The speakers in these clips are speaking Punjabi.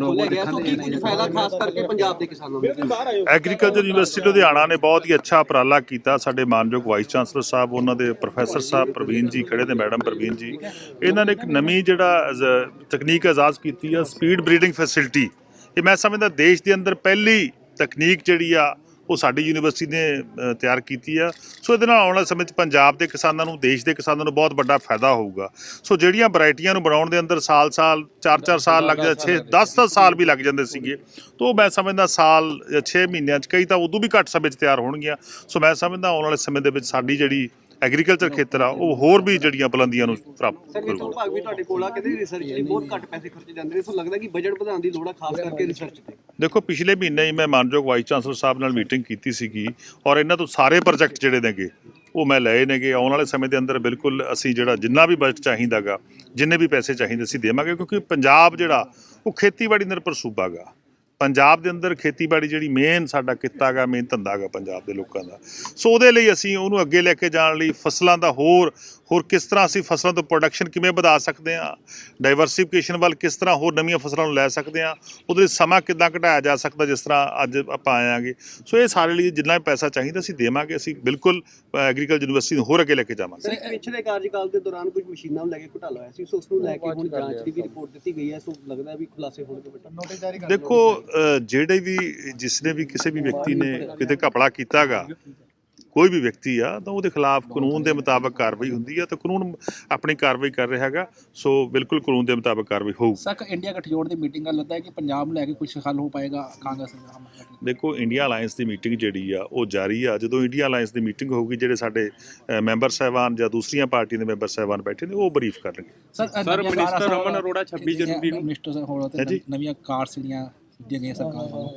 ਨਵਾਂ ਡਿਪਾਰਟਮੈਂਟ ਖੋਲ੍ਹਿਆ ਗਿਆ ਸੋ ਕੀ ਕੁਝ ਫਾਇਦਾ ਖਾਸ ਕਰਕੇ ਪੰਜਾਬ ਦੇ ਕਿਸਾਨਾਂ ਨੂੰ? ਐਗਰੀਕਲਚਰ ਯੂਨੀਵਰਸਿਟੀ ਲੁਧਿਆਣਾ ਨੇ ਬਹੁਤ ਹੀ ਅੱਛਾ ਉਪਰਾਲਾ ਕੀਤਾ। ਸਾਡੇ ਮਾਨਯੋਗ ਵਾਈਸ ਚਾਂਸਲਰ ਸਾਹਿਬ ਉਹਨਾਂ ਦੇ ਪ੍ਰੋਫੈਸਰ ਸਾਹਿਬ ਪ੍ਰਵੀਨ ਜੀ ਖੜੇ ਨੇ ਮੈਡਮ ਪ੍ਰਵੀਨ ਜੀ। ਇਹਨਾਂ ਨੇ ਇੱਕ ਨਵੀਂ ਜਿਹੜਾ ਤਕਨੀਕ ਆਜ਼ਾਦ ਕੀਤੀ ਆ ਸਪੀਡ ਬਰੀਡਿੰਗ ਫੈਸਿਲਿਟੀ ਇਹ ਮੈਂ ਸਮਝਦਾ ਦੇਸ਼ ਦੇ ਅੰਦਰ ਪਹਿਲੀ ਤਕਨੀਕ ਜਿਹੜੀ ਆ ਉਹ ਸਾਡੀ ਯੂਨੀਵਰਸਿਟੀ ਨੇ ਤਿਆਰ ਕੀਤੀ ਆ। ਸੋ ਇਹਦੇ ਨਾਲ ਆਉਣ ਵਾਲੇ ਸਮੇਂ 'ਚ ਪੰਜਾਬ ਦੇ ਕਿਸਾਨਾਂ ਨੂੰ ਦੇਸ਼ ਦੇ ਕਿਸਾਨਾਂ ਨੂੰ ਬਹੁਤ ਵੱਡਾ ਫਾਇਦਾ ਹੋਊਗਾ। ਸੋ ਜਿਹੜੀਆਂ ਵੈਰਾਈਟੀਆਂ ਨੂੰ ਬਣਾਉਣ ਦੇ ਅੰਦਰ ਸਾਲ-ਸਾਲ 4-4 ਸਾਲ ਲੱਗ ਜਾਂਦੇ 6 10-10 ਸਾਲ ਵੀ ਲੱਗ ਜਾਂਦੇ ਸੀਗੇ। ਤੋਂ ਮੈਂ ਸਮਝਦਾ ਸਾਲ ਜਾਂ 6 ਮਹੀਨਿਆਂ 'ਚ ਕਈ ਤਾਂ ਉਦੋਂ ਵੀ ਘੱਟ ਸਮੇਂ 'ਚ ਤਿਆਰ ਹੋਣਗੀਆਂ। ਸੋ ਮੈਂ ਸਮਝਦਾ ਆਉਣ ਵਾਲੇ ਸਮੇਂ ਦੇ ਵਿੱਚ ਸਾਡੀ ਜਿਹੜੀ ਐਗਰੀਕਲਚਰ ਖੇਤਰ ਆ ਉਹ ਹੋਰ ਵੀ ਜਿਹੜੀਆਂ ਬੁਲੰਦੀਆਂ ਨੂੰ ਪ੍ਰਾਪਤ ਸਰ ਕਰੂਗਾ। ਭਾਗ ਵੀ ਤੁਹਾਡੇ ਕੋਲ ਆ ਕਹਿੰਦੇ ਰਿਸਰਚ ਲਈ ਬਹੁਤ ਘੱਟ ਪੈਸੇ ਖਰਚੇ ਜਾਂਦੇ ਨੇ। ਸੋ ਲੱਗਦਾ ਕਿ ਬਜਟ ਵਧਾਉਣ ਦੀ ਲੋੜ ਆ ਖਾਸ ਕਰਕੇ ਰਿਸਰਚ ਤੇ। ਦੇਖੋ, ਪਿਛਲੇ ਮਹੀਨੇ ਹੀ ਮੈਂ ਮਾਨਯੋਗ ਵਾਈਸ ਚਾਂਸਲਰ ਸਾਹਿਬ ਨਾਲ ਮੀਟਿੰਗ ਕੀਤੀ ਸੀਗੀ ਔਰ ਇਹਨਾਂ ਤੋਂ ਸਾਰੇ ਪ੍ਰੋਜੈਕਟ ਜਿਹੜੇ ਨੇਗੇ, ਉਹ ਮੈਂ ਲਏ ਨੇਗੇ। ਆਉਣ ਵਾਲੇ ਸਮੇਂ ਦੇ ਅੰਦਰ ਬਿਲਕੁਲ ਅਸੀਂ ਜਿਹੜਾ ਜਿੰਨਾ ਵੀ ਬਜਟ ਚਾਹੀਦਾਗਾ, ਜਿੰਨੇ ਵੀ ਪੈਸੇ ਚਾਹੀਦੇ ਅਸੀਂ ਦੇਵਾਂਗੇ, ਕਿਉਂਕਿ ਪੰਜਾਬ ਜਿਹੜਾ, ਉਹ ਖੇਤੀਬਾੜੀ ਨਿਰਭਰ ਸੂਬਾ ਗਾ। ਪੰਜਾਬ ਦੇ ਅੰਦਰ ਖੇਤੀਬਾੜੀ ਜਿਹੜੀ ਮੇਨ ਸਾਡਾ ਕਿੱਤਾ ਗਾ ਮੇਨ ਧੰਦਾ ਗਾ ਪੰਜਾਬ ਦੇ ਲੋਕਾਂ ਦਾ। ਸੋ ਉਹਦੇ ਲਈ ਅਸੀਂ ਉਹਨੂੰ ਅੱਗੇ ਲੈ ਕੇ ਜਾਣ ਲਈ ਫਸਲਾਂ ਦਾ ਹੋਰ ਹੋਰ ਕਿਸ ਤਰ੍ਹਾਂ ਅਸੀਂ ਫਸਲਾਂ ਤੋਂ ਪ੍ਰੋਡਕਸ਼ਨ ਕਿਵੇਂ ਵਧਾ ਸਕਦੇ ਹਾਂ? ਡਾਈਵਰਸਿਫਿਕੇਸ਼ਨ ਵੱਲ ਕਿਸ ਤਰ੍ਹਾਂ ਹੋਰ ਨਵੀਆਂ ਫਸਲਾਂ ਨੂੰ ਲੈ ਸਕਦੇ ਹਾਂ? ਉਹਦੇ ਸਮਾਂ ਕਿੱਦਾਂ ਘਟਾਇਆ ਜਾ ਸਕਦਾ ਜਿਸ ਤਰ੍ਹਾਂ ਅੱਜ ਆਪਾਂ ਆਏ ਆਂਗੇ ਸੋ ਇਹ ਸਾਰੇ ਲਈ ਜਿੰਨਾ ਵੀ ਪੈਸਾ ਚਾਹੀਦਾ ਅਸੀਂ ਦੇਵਾਂਗੇ ਅਸੀਂ ਬਿਲਕੁਲ ਐਗਰੀਕਲਚਰ ਯੂਨੀਵਰਸਿਟੀ ਨੂੰ ਹੋਰ ਅੱਗੇ ਲੈ ਕੇ ਜਾਵਾਂਗੇ। ਸਰ ਪਿਛਲੇ ਕਾਰਜਕਾਲ ਦੇ ਦੌਰਾਨ ਕੁਝ ਮਸ਼ੀਨਾਂ ਨੂੰ ਲੈ ਕੇ ਘੁਟਾਲਾ ਹੋਇਆ ਸੀ ਸੋ ਉਸ ਨੂੰ ਲੈ ਕੇ ਹੁਣ ਜਾਂਚ ਦੀ ਵੀ ਰਿਪੋਰਟ ਦਿੱਤੀ ਗਈ ਹੈ ਸੋ ਲੱਗਦਾ ਵੀ ਖੁਲਾਸੇ ਹੋਣਗੇ ਬੇਟਾ। ਦੇਖੋ ਅ, ਜਿਹੜੇ ਵੀ ਜਿਸਨੇ ਵੀ ਕਿਸੇ ਵੀ ਵਿਅਕਤੀ ਨੇ ਕਿਤੇ ਘਪਲਾ ਕੀਤਾਗਾ ਕੋਈ ਵੀ ਵਿਅਕਤੀ ਆ ਤਾਂ ਉਹਦੇ ਖਿਲਾਫ ਕਾਨੂੰਨ ਦੇ ਮੁਤਾਬਕ ਕਾਰਵਾਈ ਹੁੰਦੀ ਆ ਤਾਂ ਕਾਨੂੰਨ ਆਪਣੀ ਕਾਰਵਾਈ ਕਰ ਰਿਹਾ ਹੈਗਾ ਸੋ ਬਿਲਕੁਲ ਕਾਨੂੰਨ ਦੇ ਮੁਤਾਬਕ ਕਾਰਵਾਈ ਹੋਊ। ਸਕ ਇੰਡੀਆ ਗਠਜੋੜ ਦੀ ਮੀਟਿੰਗ ਦਾ ਲੱਗਦਾ ਹੈ ਕਿ ਪੰਜਾਬ ਨੂੰ ਲੈ ਕੇ ਕੁਝ ਹੱਲ ਹੋ ਪਾਏਗਾ ਕਾਂਗਰਸ ਦੇਖੋ ਇੰਡੀਆ ਅਲਾਈਅੰਸ ਦੀ ਮੀਟਿੰਗ ਜਿਹੜੀ ਆ ਉਹ ਜਾਰੀ ਆ। ਜਦੋਂ ਇੰਡੀਆ ਅਲਾਈਅੰਸ ਦੀ ਮੀਟਿੰਗ ਹੋਊਗੀ ਜਿਹੜੇ ਸਾਡੇ ਮੈਂਬਰ ਸਾਹਿਬਾਨ ਜਾਂ ਦੂਸਰੀਆਂ ਪਾਰਟੀਆਂ ਦੇ ਮੈਂਬਰ ਸਾਹਿਬਾਨ ਬੈਠੇ ਨੇ ਉਹ ਬਰੀਫ ਕਰਨਗੇ sir sir, minister Raman Arora 26 ਜਨਵਰੀ ਨੂੰ- ਮਿਨਿਸਟਰ ਸਾਹਿਬ ਹੋਰ ਹੈ ਜੀ। ਤੇ ਨਵੀਆਂ ਕਾਰਸ ਜਿਹੜੀਆਂ ਦਿੱਤੀਆਂ ਗਈਆਂ ਸਰਕਾਰ ਵੱਲੋਂ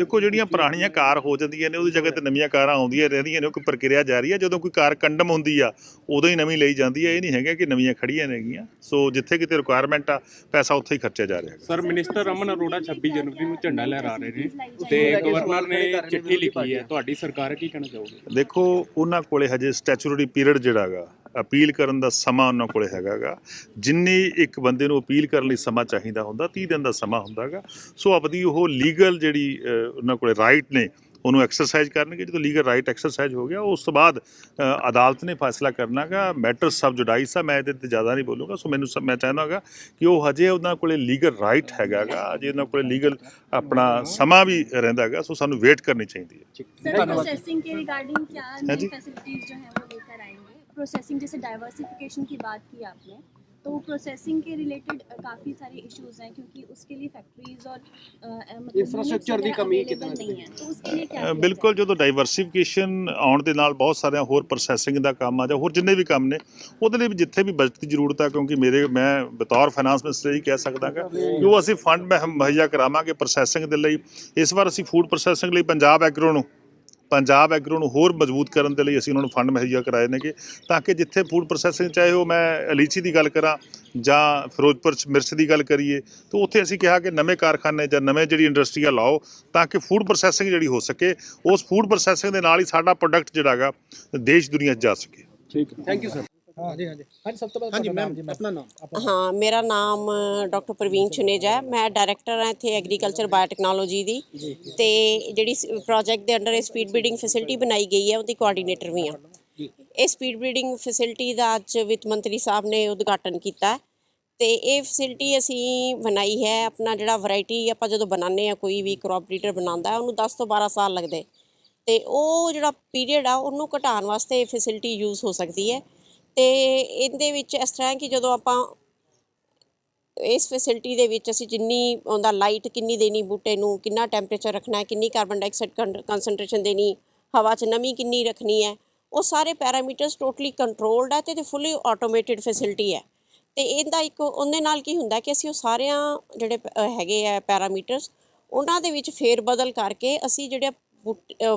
ਦੇਖੋ ਜਿਹੜੀਆਂ ਪੁਰਾਣੀਆਂ ਕਾਰ ਹੋ ਜਾਂਦੀਆਂ ਨੇ ਉਹਦੀ ਜਗ੍ਹਾ ਤੇ ਨਵੀਆਂ ਕਾਰਾਂ ਆਉਂਦੀਆਂ ਰਹਿੰਦੀਆਂ ਨੇ ਉਹ ਕੋਈ ਪ੍ਰਕਿਰਿਆ ਜਾਰੀ ਆ ਜਦੋਂ ਕੋਈ ਕਾਰ ਕੰਡਮ ਹੁੰਦੀ ਆ ਉਦੋਂ ਹੀ ਨਵੀਂ ਲਈ ਜਾਂਦੀ ਆ। ਇਹ ਨਹੀਂ ਹੈਗਾ ਕਿ ਨਵੀਆਂ ਖੜੀਆਂ ਨੇਗੀਆਂ। ਸੋ ਜਿੱਥੇ ਕਿਤੇ ਰਿਕੁਆਇਰਮੈਂਟ ਆ ਪੈਸਾ ਉੱਥੇ ਹੀ ਖਰਚਿਆ ਜਾ ਰਿਹਾ ਹੈਗਾ। ਸਰ ਮਿਨਿਸਟਰ ਰਮਨ ਅਰੋੜਾ 26 ਜਨਵਰੀ ਨੂੰ ਝੰਡਾ ਲਹਿਰਾ ਰਹੇ ਨੇ ਤੇ ਗਵਰਨਰ ਨੇ ਚਿੱਠੀ ਲਿਖੀ ਹੈ। ਤੁਹਾਡੀ ਸਰਕਾਰ ਕੀ ਕਹਿਣਾ ਚਾਹੋਗੇ? ਦੇਖੋ ਉਹਨਾਂ ਕੋਲੇ ਹਜੇ ਸਟੈਚੂਟਰੀ ਪੀਰੀਅਡ ਜਿਹੜਾ ਹੈਗਾ ਅਪੀਲ ਕਰਨ ਦਾ ਸਮਾਂ ਉਹਨਾਂ ਕੋਲੇ ਹੈਗਾਗਾ ਜਿੰਨੀ ਇੱਕ ਬੰਦੇ ਨੂੰ ਅਪੀਲ ਕਰਨ ਲਈ ਸਮਾਂ ਚਾਹੀਦਾ ਹੁੰਦਾ 30 ਦਿਨ ਦਾ ਸਮਾਂ ਹੁੰਦਾਗਾ ਸੋ ਆਪਦੀ ਉਹ ਲੀਗਲ ਜਿਹੜੀ ਅ, ਉਹਨਾਂ ਕੋਲੇ ਰਾਈਟ ਨੇ ਉਹਨੂੰ ਐਕਸਰਸਾਈਜ਼ ਕਰਨਗੇ ਜਦੋਂ ਲੀਗਲ ਰਾਈਟ ਐਕਸਰਸਾਈਜ਼ ਹੋ ਗਿਆ ਉਸ ਤੋਂ ਬਾਅਦ ਅ, ਅਦਾਲਤ ਨੇ ਫੈਸਲਾ ਕਰਨਾਗਾ ਮੈਟਰ ਸਬ ਜੁਡਾਈਸ ਆ ਮੈਂ ਇਹਦੇ ਤੇ ਜ਼ਿਆਦਾ ਨਹੀਂ ਬੋਲੂੰਗਾ ਸੋ ਮੈਨੂੰ ਸ- ਮੈਂ ਚਾਹੁੰਦਾਗਾ ਕਿ ਉਹ ਹਜੇ ਉਹਨਾਂ ਕੋਲੇ ਲੀਗਲ ਰਾਈਟ ਹੈਗਾਗਾ ਅਜੇ ਉਹਨਾਂ ਕੋਲੇ ਲੀਗਲ ਆਪਣਾ ਸਮਾਂ ਵੀ ਰਹਿੰਦਾਗਾ ਸੋ ਸਾਨੂੰ ਵੇਟ ਕਰਨੀ ਚਾਹੀਦੀ ਹੈ सर प्रोसेसिंग के रिगार्डिंग क्या हाँ नई जी। फैसिलिटीज जो है वो लेकर आएंगे प्रोसेसिंग जैसे डाइवर्सिफिकेशन की बात की आपने तो प्रोसेसिंग के रिलेटेड काफ़ी सारे इश्यूज हैं क्योंकि उसके लिए फैक्ट्रीज और अ, अ, मतलब Infrastructure units ਦੀ वगैरह ਕਮੀ available ਕਿਤੇ ਨਾ नहीं है तो उसके लिए क्या ਅ, किया ਬਿਲਕੁਲ जाए? ਜਦੋਂ ਡਾਈਵਰਸਿਫਿਕੇਸ਼ਨ ਆਉਣ ਦੇ ਨਾਲ ਬਹੁਤ ਸਾਰਿਆਂ ਹੋਰ ਪ੍ਰੋਸੈਸਿੰਗ ਦਾ ਕੰਮ ਆ ਜਾਂ ਹੋਰ ਜਿੰਨੇ ਵੀ ਕੰਮ ਨੇ ਉਹਦੇ ਲਈ ਵੀ ਜਿੱਥੇ ਵੀ ਬਜਟ ਦੀ ਜ਼ਰੂਰਤ ਆ ਕਿਉਂਕਿ ਮੇਰੇ ਮੈਂ ਬਤੌਰ ਫਾਈਨਾਂਸ ਮਿਨਿਸਟਰ ਹੀ ਕਹਿ ਸਕਦਾਗਾ ਕਿ ਉਹ ਅਸੀਂ ਫੰਡ ਮਹ- ਮੁਹੱਈਆ ਕਰਾਵਾਂਗੇ ਪ੍ਰੋਸੈਸਿੰਗ ਦੇ ਲਈ ਇਸ ਵਾਰ ਅਸੀਂ ਫੂਡ ਪ੍ਰੋਸੈਸਿੰਗ ਲਈ ਪੰਜਾਬ ਐਗਰੋ ਨੂੰ ਪੰਜਾਬ ਐਗਰੋ ਨੂੰ ਹੋਰ ਮਜ਼ਬੂਤ ਕਰਨ ਦੇ ਲਈ ਅਸੀਂ ਉਹਨਾਂ ਨੂੰ ਫੰਡ ਮੁਹੱਈਆ ਕਰਾਏ ਨੇਗੇ ਤਾਂ ਕਿ ਜਿੱਥੇ ਫੂਡ ਪ੍ਰੋਸੈਸਿੰਗ ਚਾਹੇ ਉਹ ਮੈਂ ਅਲੀਚੀ ਦੀ ਗੱਲ ਕਰਾਂ ਜਾਂ ਫਿਰੋਜ਼ਪੁਰ ਚ ਮਿਰਚ ਦੀ ਗੱਲ ਕਰੀਏ ਤਾਂ ਉੱਥੇ ਅਸੀਂ ਕਿਹਾ ਕਿ ਨਵੇਂ ਕਾਰਖਾਨੇ ਜਾਂ ਨਵੇਂ ਜਿਹੜੀ ਇੰਡਸਟਰੀਆਂ ਲਾਓ ਤਾਂ ਕਿ ਫੂਡ ਪ੍ਰੋਸੈਸਿੰਗ ਜਿਹੜੀ ਹੋ ਸਕੇ ਉਸ ਫੂਡ ਪ੍ਰੋਸੈਸਿੰਗ ਦੇ ਨਾਲ ਹੀ ਸਾਡਾ ਪ੍ਰੋਡਕਟ ਜਿਹੜਾ ਹੈਗਾ ਦੇਸ਼ ਦੁਨੀਆ 'ਚ ਜਾ ਸਕੇ। ਥੈਂਕ ਯੂ ਸਰ ਹਾਂਜੀ ਹਾਂਜੀ। ਹਾਂਜੀ ਸਭ ਤੋਂ ਪਹਿਲਾਂ ਹਾਂਜੀ ਮੈਮ ਆਪਣਾ ਨਾਮ। ਹਾਂ ਮੇਰਾ ਨਾਮ ਡਾਕਟਰ ਪ੍ਰਵੀਨ ਚੁਨੇਜਾ ਹੈ। ਮੈਂ ਡਾਇਰੈਕਟਰ ਹਾਂ ਇੱਥੇ ਐਗਰੀਕਲਚਰ ਬਾਇਓਟੈਕਨੋਲੋਜੀ ਦੀ। ਤੇ ਜਿਹੜੀ ਪ੍ਰੋਜੈਕਟ ਦੇ ਅੰਡਰ ਇਹ ਸਪੀਡ ਬਰੀਡਿੰਗ ਫੈਸਿਲਿਟੀ ਬਣਾਈ ਗਈ ਹੈ ਉਹਦੀ ਕੋਆਰਡੀਨੇਟਰ ਵੀ ਹਾਂ। ਇਹ ਸਪੀਡ ਬਰੀਡਿੰਗ ਫੈਸਿਲਿਟੀ ਦਾ ਅੱਜ ਵਿੱਤ ਮੰਤਰੀ ਸਾਹਿਬ ਨੇ ਉਦਘਾਟਨ ਕੀਤਾ ਤੇ ਇਹ ਫੈਸਿਲਿਟੀ ਅਸੀਂ ਬਣਾਈ ਹੈ ਆਪਣਾ ਜਿਹੜਾ ਵੈਰਾਈਟੀ ਆਪਾਂ ਜਦੋਂ ਬਣਾਉਂਦੇ ਆ ਕੋਈ ਵੀ ਕ੍ਰੌਪ ਬਰੀਡਰ ਬਣਾਉਂਦਾ ਹੈ, ਉਹਨੂੰ 10 ਤੋਂ 12 ਸਾਲ ਲੱਗਦੇ। ਤੇ ਉਹ ਜਿਹੜਾ ਪੀਰੀਅਡ ਆ ਉਹਨੂੰ ਘਟਾਉਣ ਵਾਸਤੇ ਇਹ ਫੈਸਿਲਿਟੀ ਯੂਜ਼ ਹੋ ਸਕਦੀ ਹੈ। ਤੇ ਇਹਦੇ ਵਿੱਚ ਇਸ ਤਰ੍ਹਾਂ ਹੈ ਕਿ ਜਦੋਂ ਆਪਾਂ ਇਸ ਫੈਸਿਲਿਟੀ ਦੇ ਵਿੱਚ ਅਸੀਂ ਜਿੰਨੀ ਉਹਦਾ ਲਾਈਟ ਕਿੰਨੀ ਦੇਣੀ ਬੂਟੇ ਨੂੰ, ਕਿੰਨਾ ਟੈਂਪਰੇਚਰ ਰੱਖਣਾ ਹੈ, ਕਿੰਨੀ ਕਾਰਬਨ ਡਾਈਆਕਸਾਈਡ ਕਨਸੈਂਟ੍ਰੇਸ਼ਨ ਦੇਣੀ, ਹਵਾ 'ਚ ਨਮੀ ਕਿੰਨੀ ਰੱਖਣੀ ਹੈ, ਉਹ ਸਾਰੇ ਪੈਰਾਮੀਟਰਸ ਟੋਟਲੀ ਕੰਟਰੋਲਡ ਹੈ ਤੇ ਫੁੱਲੀ ਆਟੋਮੇਟਿਡ ਫੈਸਿਲਿਟੀ ਹੈ। ਤੇ ਇਹਦਾ ਇੱਕ ਉਹਦੇ ਨਾਲ ਕੀ ਹੁੰਦਾ ਕਿ ਅਸੀਂ ਉਹ ਸਾਰਿਆਂ ਜਿਹੜੇ ਪ- ਹੈਗੇ ਆ ਪੈਰਾਮੀਟਰਸ ਉਹਨਾਂ ਦੇ ਵਿੱਚ ਫੇਰ ਬਦਲ ਕਰਕੇ ਅਸੀਂ ਜਿਹੜੇ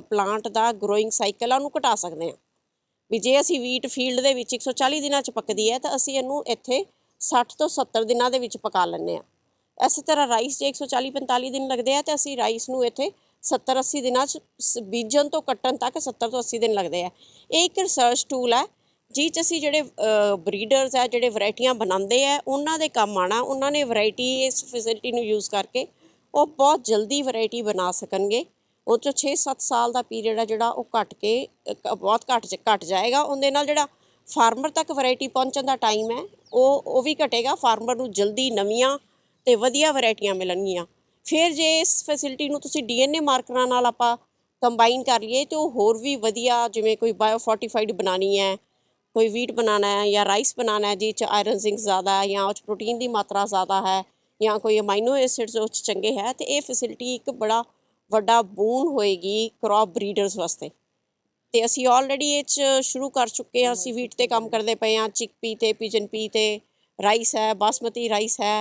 ਪਲਾਂਟ ਦਾ ਗਰੋਇੰਗ ਸਾਈਕਲ ਆ ਉਹਨੂੰ ਘਟਾ ਸਕਦੇ ਹਾਂ। ਵੀ ਜੇ ਅਸੀਂ ਵੀਟ ਫੀਲਡ ਦੇ ਵਿੱਚ 140 ਦਿਨਾਂ ਚ ਪੱਕਦੀ ਹੈ ਤਾਂ ਅਸੀਂ ਇਹਨੂੰ ਇੱਥੇ 60 ਤੋਂ 70 ਦਿਨਾਂ ਦੇ ਵਿੱਚ ਪਕਾ ਲੈਂਦੇ ਆ ਇਸੇ ਤਰ੍ਹਾਂ ਰਾਈਸ ਜੇ 140 45 ਦਿਨ ਲੱਗਦੇ ਆ ਤਾਂ ਅਸੀਂ ਰਾਈਸ ਨੂੰ ਇੱਥੇ 70 80 ਦਿਨਾਂ ਚ ਸ- ਬੀਜਣ ਤੋਂ ਕੱਟਣ ਤੱਕ 70 ਤੋਂ 80 ਦਿਨ ਲੱਗਦੇ ਆ। ਇਹ ਇੱਕ ਰਿਸਰਚ ਟੂਲ ਹੈ ਜਿਹ 'ਚ ਅਸੀਂ ਜਿਹੜੇ ਬਰੀਡਰਸ ਆ, ਜਿਹੜੇ ਵੈਰਾਈਟੀਆਂ ਬਣਾਉਂਦੇ ਆ, ਉਹਨਾਂ ਦੇ ਕੰਮ ਆਣਾ ਉਹਨਾਂ ਨੇ ਵੈਰਾਈਟੀ ਇਸ ਫੈਸਿਲਿਟੀ ਨੂੰ ਯੂਜ਼ ਕਰਕੇ ਉਹ ਬਹੁਤ ਜਲਦੀ ਵੈਰਾਈਟੀ ਬਣਾ ਸਕਣਗੇ। ਉਹ 'ਚੋਂ 6-7 ਸਾਲ ਦਾ ਪੀਰੀਅਡ ਆ ਜਿਹੜਾ ਉਹ ਘਟ ਕੇ ਅ, ਬਹੁਤ ਘਟ ਘਟ ਜਾਏਗਾ। ਉਹਦੇ ਨਾਲ ਜਿਹੜਾ ਫਾਰਮਰ ਤੱਕ ਵੈਰਾਈਟੀ ਪਹੁੰਚਣ ਦਾ ਟਾਈਮ ਹੈ ਉਹ ਉਹ ਵੀ ਘਟੇਗਾ। ਫਾਰਮਰ ਨੂੰ ਜਲਦੀ ਨਵੀਆਂ ਤੇ ਵਧੀਆ ਵੈਰਾਈਟੀਆਂ ਮਿਲਣਗੀਆਂ। ਫਿਰ ਜੇ ਇਸ ਫੈਸਿਲਿਟੀ ਨੂੰ ਤੁਸੀਂ ਡੀਐਨਏ ਮਾਰਕਰਾਂ ਨਾਲ ਆਪਾਂ ਕੰਬਾਈਨ ਕਰ ਲਈਏ ਤੇ ਉਹ ਹੋਰ ਵੀ ਵਧੀਆ ਜਿਵੇਂ ਕੋਈ ਬਾਇਓ ਫੋਰਟੀਫਾਈਡ ਬਣਾਉਣੀ ਹੈ ਕੋਈ ਵੀਟ ਬਣਾਉਣਾ ਹੈ ਜਾਂ ਰਾਈਸ ਬਣਾਉਣਾ ਹੈ ਜਿਹ ਚ ਆਇਰਨ ਜ਼ਿੰਕ ਜ਼ਿਆਦਾ ਹੈ ਜਾਂ ਉਹ 'ਚ ਪ੍ਰੋਟੀਨ ਦੀ ਮਾਤਰਾ ਜ਼ਿਆਦਾ ਹੈ ਜਾਂ ਕੋਈ ਅਮਾਈਨੋ ਐਸਿਡਸ ਉਹ 'ਚ ਚੰਗੇ ਹੈ ਤੇ ਇਹ ਫੈਸਿਲਿਟੀ ਇੱਕ ਬੜਾ ਵੱਡਾ ਬੂਨ ਹੋਏਗੀ ਕ੍ਰੌਪ ਬਰੀਡਰਸ ਵਾਸਤੇ। ਤੇ ਅਸੀਂ ਆਲਰੇਡੀ ਇਹ 'ਚ ਸ਼ੁਰੂ ਕਰ ਚੁੱਕੇ ਹਾਂ। ਅਸੀਂ ਵੀਟ ਤੇ ਕੰਮ ਕਰਦੇ ਪਏ ਹਾਂ। ਚਿਕਪੀ ਤੇ ਪਿਜਨ ਪੀ ਤੇ ਰਾਈਸ ਹੈ ਬਾਸਮਤੀ ਰਾਈਸ ਹੈ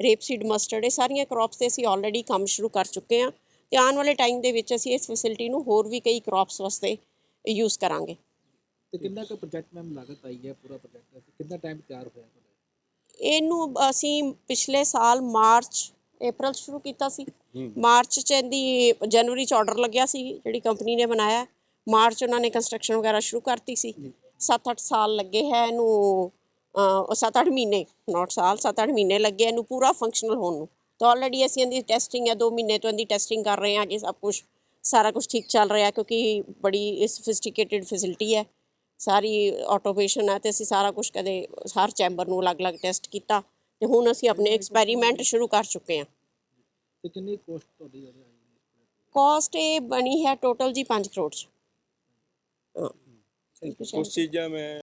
ਰੇਪਸੀਡ ਮਸਟਰਡ ਇਹ ਸਾਰੀਆਂ ਕ੍ਰੌਪਸ ਤੇ ਅਸੀਂ ਆਲਰੇਡੀ ਕੰਮ ਸ਼ੁਰੂ ਕਰ ਚੁੱਕੇ ਹਾਂ। ਤੇ ਆਉਣ ਵਾਲੇ ਟਾਈਮ ਦੇ ਵਿੱਚ ਅਸੀਂ ਇਸ ਫੈਸਿਲਿਟੀ ਨੂੰ ਹੋਰ ਵੀ ਕਈ ਕ੍ਰੌਪਸ ਵਾਸਤੇ ਯੂਜ਼ ਕਰਾਂਗੇ। ਤੇ ਕਿੰਨਾ ਕੁ ਪ੍ਰੋਜੈਕਟ ਮੈਮ ਲਾਗਤ ਆਈ ਹੈ ਪੂਰਾ ਪ੍ਰੋਜੈਕਟ ਕਿੰਨਾ ਟਾਈਮ ਤਿਆਰ ਹੋਇਆ ਇਹਨੂੰ ਅਸੀਂ ਪਿਛਲੇ ਸਾਲ ਮਾਰਚ ਅਪ੍ਰੈਲ ਸ਼ੁਰੂ ਕੀਤਾ ਸੀ। ਮਾਰਚ ਚ ਇਹਦੀ ਜਨਵਰੀ ਚ ਆਰਡਰ ਲੱਗਿਆ ਸੀ ਜਿਹੜੀ ਕੰਪਨੀ ਨੇ ਬਣਾਇਆ। ਮਾਰਚ ਉਹਨਾਂ ਨੇ ਕੰਸਟਰਕਸ਼ਨ ਵਗੈਰਾ ਸ਼ੁਰੂ ਕਰਤੀ ਸੀ। 7-8 ਸਾਲ ਲੱਗੇ ਹੈ ਇਹਨੂੰ 7-8 ਮਹੀਨੇ ਨਾਟ ਸਾਲ 7-8 ਮਹੀਨੇ ਲੱਗੇ ਇਹਨੂੰ ਪੂਰਾ ਫੰਕਸ਼ਨਲ ਹੋਣ ਨੂੰ। ਤਾਂ ਆਲਰੇਡੀ ਅਸੀਂ ਇਹਦੀ ਟੈਸਟਿੰਗ ਹੈ 2 ਮਹੀਨੇ ਤੋਂ ਇਹਦੀ ਟੈਸਟਿੰਗ ਕਰ ਰਹੇ ਹਾਂ ਕਿ ਸਭ ਕੁਝ ਸਾਰਾ ਕੁਝ ਠੀਕ ਚੱਲ ਰਿਹਾ ਕਿਉਂਕਿ ਬੜੀ ਸਫਿਸਟੀਕੇਟਿਡ ਫੈਸਿਲਿਟੀ ਹੈ। ਸਾਰੀ ਆਟੋਮੇਸ਼ਨ ਹੈ ਤੇ ਅਸੀਂ ਸਾਰਾ ਕੁਝ ਕਦੇ ਹਰ ਚੈਂਬਰ ਨੂੰ ਅਲੱਗ-ਅਲੱਗ ਟੈਸਟ ਕੀਤਾ। ਤੇ ਹੁਣ ਅਸੀਂ ਆਪਣੇ ਐਕਸਪੈਰੀਮੈਂਟ ਸ਼ੁਰੂ ਕਰ ਚੁੱਕੇ ਹਾਂ। ਤੇ ਕਿੰਨੀ ਕੋਸਟ ਤੁਹਾਡੀ ਇਹਦੀ ਆਈ ਹੈ? ਕਾਸਟ ਇਹ ਬਣੀ ਹੈ ਟੋਟਲ ਜੀ 5 ਕਰੋੜ ਚ। ਹਾਂ। ਕੁਛ ਚੀਜ਼ਾਂ ਮੈਂ